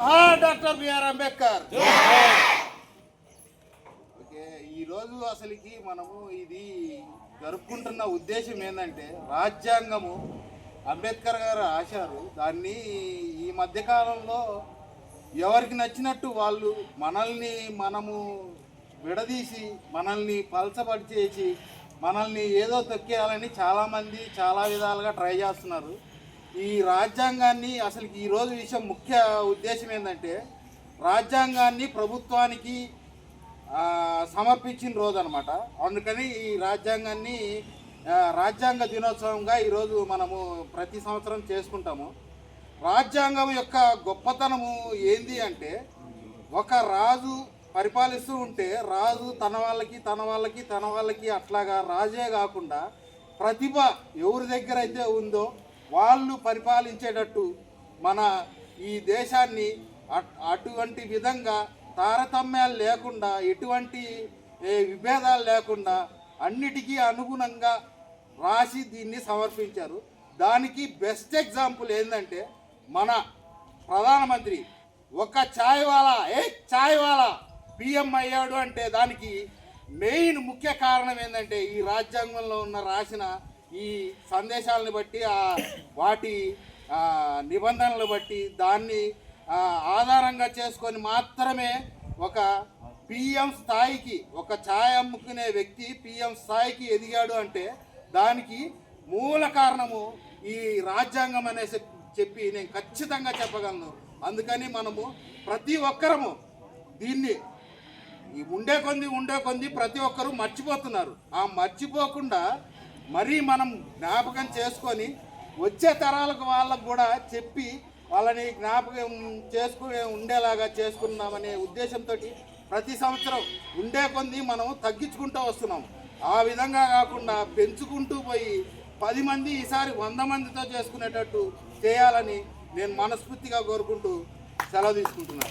Doctor BR Ambedkar. Okay ఈరోజు అసలుకి మనము ఇది జరుపుకుంటున్న ఉద్దేశం ఏంటంటే రాజ్యాంగము అంబేద్కర్ గారు రాశారు. దాన్ని ఈ మధ్యకాలంలో ఎవరికి నచ్చినట్టు వాళ్ళు మనల్ని మనము విడదీసి మనల్ని పలచబడిచేసి మనల్ని ఏదో తొక్కేయాలని చాలామంది చాలా విధాలుగా ట్రై చేస్తున్నారు. ఈ రాజ్యాంగాన్ని అసలు ఈ రోజు విషయం ముఖ్య ఉద్దేశం ఏంటంటే రాజ్యాంగాన్ని ప్రభుత్వానికి సమర్పించిన రోజు అనమాట అందుకని ఈ రాజ్యాంగాన్ని రాజ్యాంగ దినోత్సవంగా ఈరోజు మనము ప్రతి సంవత్సరం చేసుకుంటాము. రాజ్యాంగం యొక్క గొప్పతనము ఏంది అంటే ఒక రాజు పరిపాలిస్తూ ఉంటే రాజు తన వాళ్ళకి తన వాళ్ళకి తన వాళ్ళకి అట్లాగా రాజే కాకుండా ప్రతిభ ఎవరి దగ్గర అయితే ఉందో వాళ్ళు పరిపాలించేటట్టు మన ఈ దేశాన్ని అటువంటి విధంగా తారతమ్యాలు లేకుండా ఎటువంటి ఏ, విభేదాలు లేకుండా అన్నిటికీ అనుగుణంగా రాసి దీన్ని సమర్పించారు. దానికి బెస్ట్ ఎగ్జాంపుల్ ఏంటంటే మన ప్రధానమంత్రి ఒక ఛాయ్ వాలా ఏ ఛాయ్ వాలా పిఎం అయ్యాడు అంటే దానికి మెయిన్ ముఖ్య కారణం ఏంటంటే ఈ రాజ్యాంగంలో ఉన్న రాసిన ఈ సందేశాలను బట్టి వాటి నిబంధనలు బట్టి దాన్ని ఆధారంగా చేసుకొని మాత్రమే ఒక పిఎం స్థాయికి ఒక ఛాయ్ అమ్ముకునే వ్యక్తి పిఎం స్థాయికి ఎదిగాడు అంటే దానికి మూల కారణము ఈ రాజ్యాంగం అనేసి చెప్పి నేను ఖచ్చితంగా చెప్పగలను. అందుకని మనము ప్రతి ఒక్కరము దీన్ని ఈ ఉండే కొంది ఉండే కొంది ప్రతి ఒక్కరూ మర్చిపోతున్నారు. ఆ మర్చిపోకుండా మరీ మనం జ్ఞాపకం చేసుకొని వచ్చే తరాలకు వాళ్ళకు కూడా చెప్పి వాళ్ళని జ్ఞాపకం చేసుకునే ఉండేలాగా చేసుకున్నామనే ఉద్దేశంతో ప్రతి సంవత్సరం ఉండే కొంది మనం తగ్గించుకుంటూ వస్తున్నాం. ఆ విధంగా కాకుండా పెంచుకుంటూ పోయి పది మంది ఈసారి వంద మందితో చేసుకునేటట్టు చేయాలని నేను మనస్ఫూర్తిగా కోరుకుంటూ సెలవు తీసుకుంటున్నాను.